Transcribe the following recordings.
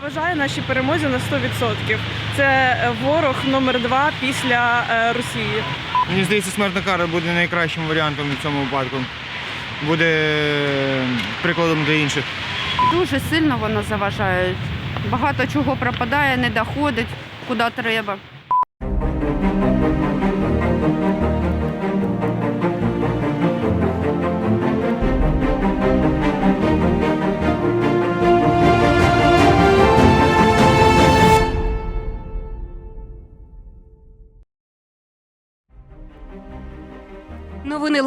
Заважає нашій перемозі на 100%. Це е, ворог номер два після е, Росії. Мені здається, смертна кара буде найкращим варіантом в цьому випадку. Буде е, прикладом для інших. Дуже сильно воно заважає. Багато чого пропадає, не доходить куди треба.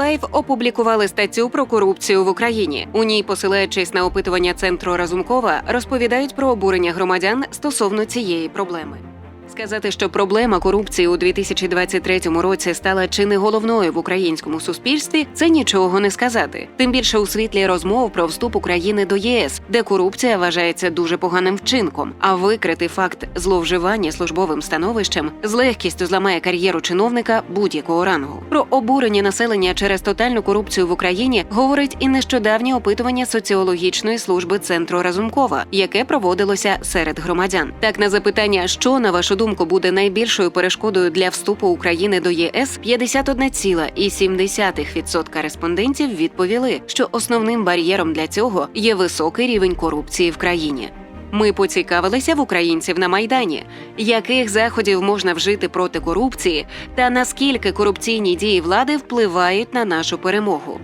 Лайв опублікували статтю про корупцію в Україні. У ній, посилаючись на опитування центру Разумкова, розповідають про обурення громадян стосовно цієї проблеми. Сказати, що проблема корупції у 2023 році стала чи не головною в українському суспільстві, це нічого не сказати. Тим більше у світлі розмов про вступ України до ЄС, де корупція вважається дуже поганим вчинком, а викрити факт зловживання службовим становищем з легкістю зламає кар'єру чиновника будь-якого рангу. Про обурення населення через тотальну корупцію в Україні говорить і нещодавнє опитування соціологічної служби центру Разумкова, яке проводилося серед громадян. Так на запитання, що на вашу думку буде найбільшою перешкодою для вступу України до ЄС, 51,7% респондентів відповіли, що основним бар'єром для цього є високий рівень корупції в країні. Ми поцікавилися в українців на майдані, яких заходів можна вжити проти корупції, та наскільки корупційні дії влади впливають на нашу перемогу.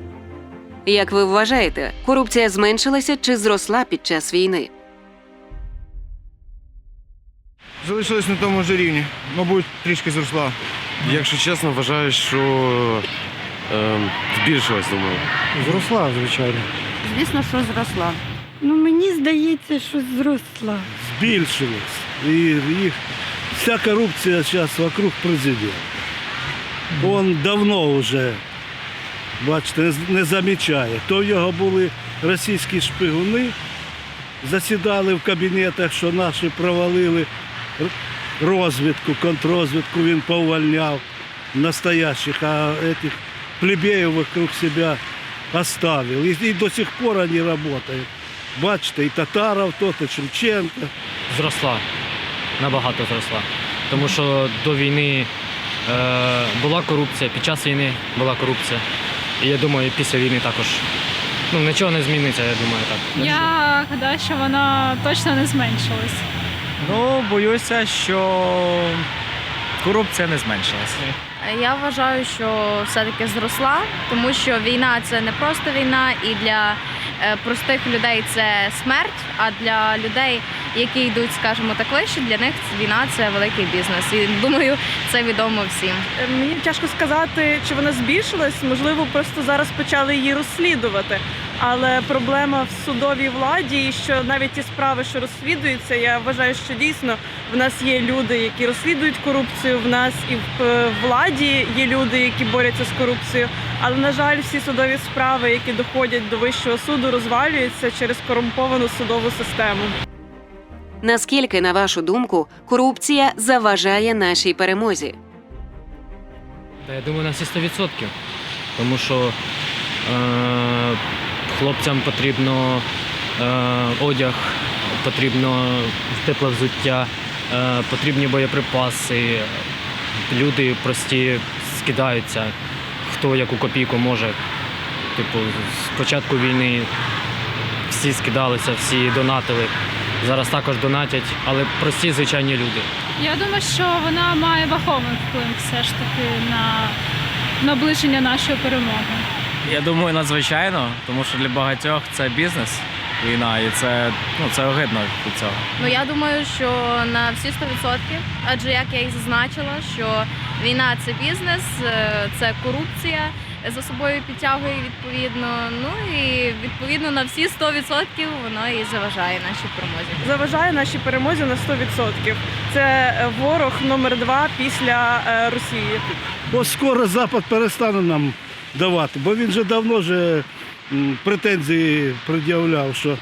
Як ви вважаєте, корупція зменшилася чи зросла під час війни? Залишились на тому ж рівні. Мабуть, трішки зросла. Якщо чесно, вважаю, що е, збільшилась, думаю. Зросла, звичайно. Звісно, що зросла. Ну, мені здається, що зросла. Збільшилась. І їх вся корупція зараз вокруг президента. Он давно вже, бачите, не- не замічає. То в його були російські шпигуни, засідали в кабінетах, що наші провалили розвідку, контррозвідку він повольняв настоящих, а этих плебеїв вокруг себя оставил. И, и до сих пор они работают. Бачите, і Татаров, тот, і Шевченко. зросла. Набагато зросла. Тому що до війни е, була корупція, під час війни була корупція. І я думаю, після війни також. Ну, нічого не зміниться, я думаю, так. Я гадаю, що вона точно не зменшилась. Ну, боюся, що корупція не зменшилася. Я вважаю, що все-таки зросла, тому що війна це не просто війна, і для е, простих людей це смерть, а для людей, які йдуть, скажімо так, вище, для них війна це великий бізнес. І думаю, це відомо всім. Е, Мені тяжко сказати, чи вона збільшилась. Можливо, просто зараз почали її розслідувати. Але проблема в судовій владі, і що навіть ті справи, що розслідуються, я вважаю, що дійсно в нас є люди, які розслідують корупцію. В нас і в е, владі є люди, які борються з корупцією. Але на жаль, всі судові справи, які доходять до вищого суду, розвалюються через корумповану судову систему. Наскільки, на вашу думку, корупція заважає нашій перемозі? Та я думаю, на всі 100%. Тому що е, хлопцям потрібно е, одяг, потрібно тепле взуття, е, потрібні боєприпаси. Люди прості скидаються, хто яку копійку може. Типу, з початку війни всі скидалися, всі донатили. Зараз також донатять, але прості звичайні люди. Я думаю, що вона має вагомий вплив все ж таки на наближення нашої перемоги. Я думаю, надзвичайно, тому що для багатьох це бізнес, війна, і це, ну, це огидно від цього. Ну я думаю, що на всі 100%, адже як я і зазначила, що війна це бізнес, е, це корупція. За собою підтягує відповідно. Ну і відповідно на всі 100% воно і заважає нашій перемозі. Заважає нашій перемозі на 100%. Це е, ворог номер два після е, Росії. Ось скоро Запад перестане нам давати, бо він вже давно вже м, претензії пред'являв, що е,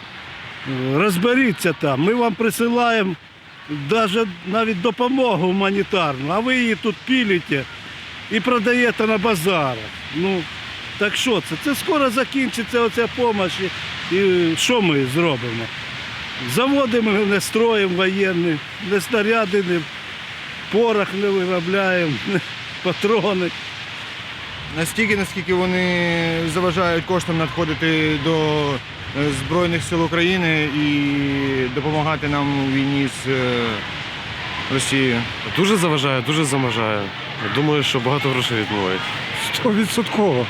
розберіться там, ми вам присилаємо навіть, навіть допомогу гуманітарну, а ви її тут пілите і продаєте на базарах. Ну, так що це? Це скоро закінчиться оця допомога. І що ми зробимо? Заводи ми не строїмо воєнні, не снаряди, не порох не виробляємо, не патрони. Настільки, наскільки вони заважають коштом надходити до е, Збройних сил України і допомагати нам у війні з е, Росією. Дуже заважає, дуже заважає. Думаю, що багато грошей відмивають. Стовідсотково.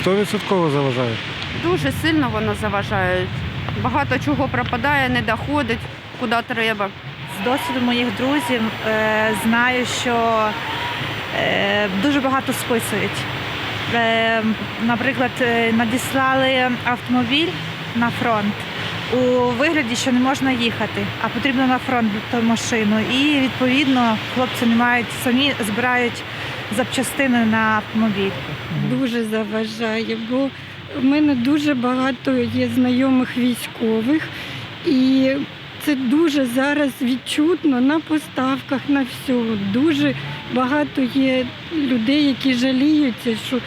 Стовідсотково заважає. Дуже сильно воно заважає. Багато чого пропадає, не доходить куди треба. З досвіду моїх друзів е, знаю, що е, дуже багато списують. Е, наприклад, е, надіслали автомобіль на фронт у вигляді, що не можна їхати, а потрібно на фронт машину. І відповідно хлопці не мають самі збирають запчастини на автомобіль. дуже заважає, бо в мене дуже багато є знайомих військових, і це дуже зараз відчутно на поставках, на всього. Дуже багато є людей, які жаліються, що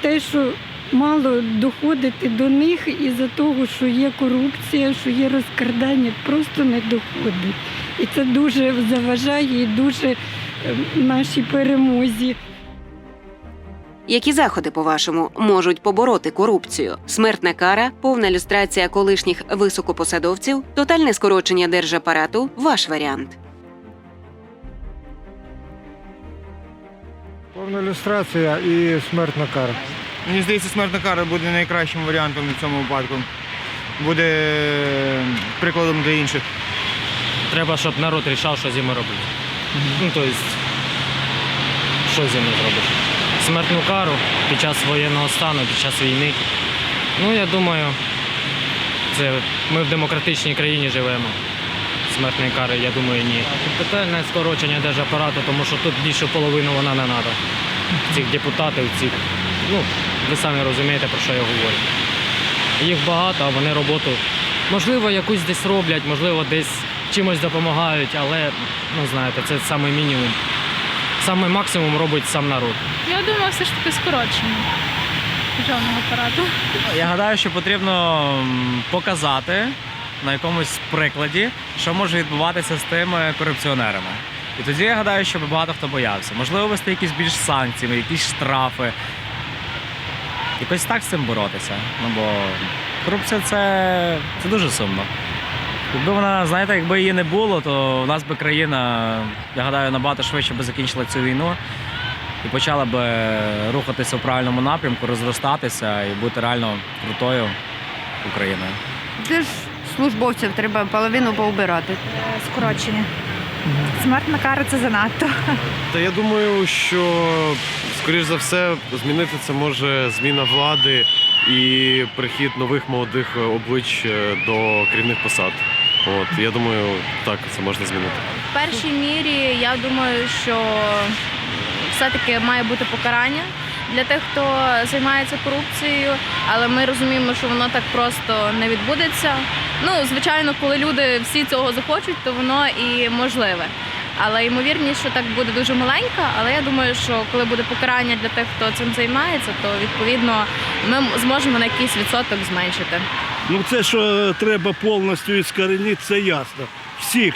те, що мало доходити до них із-за того, що є корупція, що є розкрадання, просто не доходить. І це дуже заважає і дуже е, нашій перемозі. Які заходи, по-вашому, можуть побороти корупцію? Смертна кара, повна люстрація колишніх високопосадовців, тотальне скорочення держапарату ваш варіант. Повна ілюстрація і смертна кара. Мені здається, смертна кара буде найкращим варіантом в цьому випадку. Буде прикладом для інших. Треба, щоб народ рішав, що з ними робити. Ну, тобто, що з ними зробиш? Смертну кару під час воєнного стану, під час війни. Ну, я думаю, це ми в демократичній країні живемо. Смертної кари, я думаю, ні. Тотальне скорочення держапарату, тому що тут більше половини вона не треба. Цих депутатів, цих, ну, ви самі розумієте, про що я говорю. Їх багато, а вони роботу, можливо, якусь десь роблять, можливо, десь чимось допомагають, але, ну знаєте, це саме мінімум. Саме максимум робить сам народ. Я думаю, все ж таки скорочення державного апарату. Я гадаю, що потрібно показати на якомусь прикладі, що може відбуватися з тими корупціонерами. І тоді я гадаю, що багато хто боявся. Можливо, вести якісь більш санкції, якісь штрафи. Якось так з цим боротися. Ну бо корупція це, це дуже сумно. Якби вона, знаєте, якби її не було, то в нас би країна, я гадаю, набагато швидше би закінчила цю війну і почала би рухатися в правильному напрямку, розростатися і бути реально крутою Україною. Де ж службовців треба половину поубирати. Скорочення. Смертна кара це занадто. Та я думаю, що скоріш за все змінити це може зміна влади і прихід нових молодих облич е, до керівних посад. От я думаю, так це можна змінити. В першій мірі я думаю, що все-таки має бути покарання для тих, хто займається корупцією, але ми розуміємо, що воно так просто не відбудеться. Ну, звичайно, коли люди всі цього захочуть, то воно і можливе. Але ймовірність, що так буде дуже маленька. Але я думаю, що коли буде покарання для тих, хто цим займається, то відповідно ми зможемо на якийсь відсоток зменшити. Ну це, що треба повністю іскоренити, це ясно. Всіх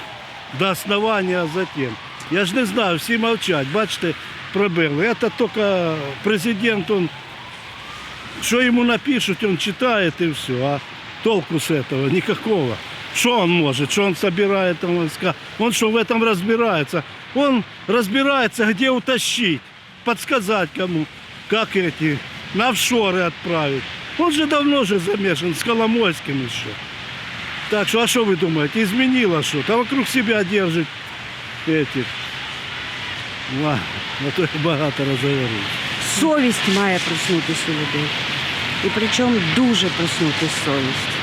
до основання, а затем. Я ж не знаю, всі мовчать, бачите, пробили. Це тільки президент, он, що йому напишуть, він читає і все. А толку з цього никакого. Что он может? Что он собирает там войска? Он что в этом разбирается? Он разбирается, где утащить, подсказать кому, как эти, на офшоры отправить. Он же давно же замешан с Коломойским еще. Так что, а что вы думаете, изменило что-то? А вокруг себя держит этих. Ладно, а то я багато розговорив. Совість має проснутися у людей. І причому дуже проснутися совість.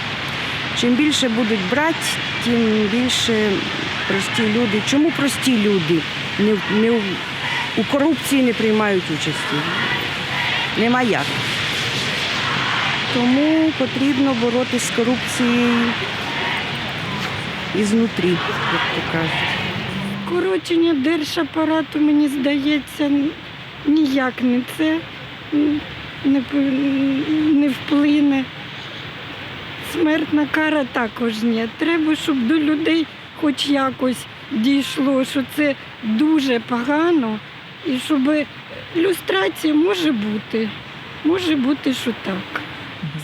Чим більше будуть брати, тим більше прості люди. Чому прості люди не, не у корупції не приймають участі? Нема як. Тому потрібно боротися з корупцією ізнутрі, як то кажуть. Скорочення держапарату, мені здається, ніяк не це не, не вплине. Смертна кара також ні. Треба, щоб до людей хоч якось дійшло, що це дуже погано, і щоб люстрація може бути. Може бути, що так.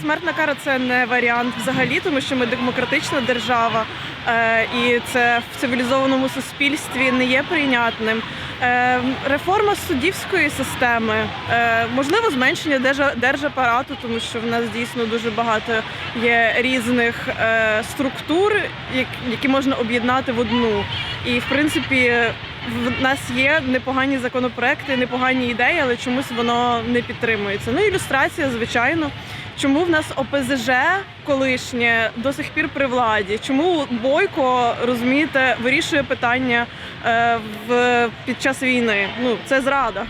Смертна кара це не варіант взагалі, тому що ми демократична держава, е, і це в цивілізованому суспільстві не є прийнятним. Е, реформа суддівської системи, е, можливо, зменшення держа- держапарату, тому що в нас дійсно дуже багато є різних е, структур, які можна об'єднати в одну. І в принципі. В нас є непогані законопроекти, непогані ідеї, але чомусь воно не підтримується. Ну ілюстрація, звичайно. Чому в нас ОПЗЖ колишнє до сих пір при владі? Чому Бойко розумієте вирішує питання е, в під час війни? Ну це зрада.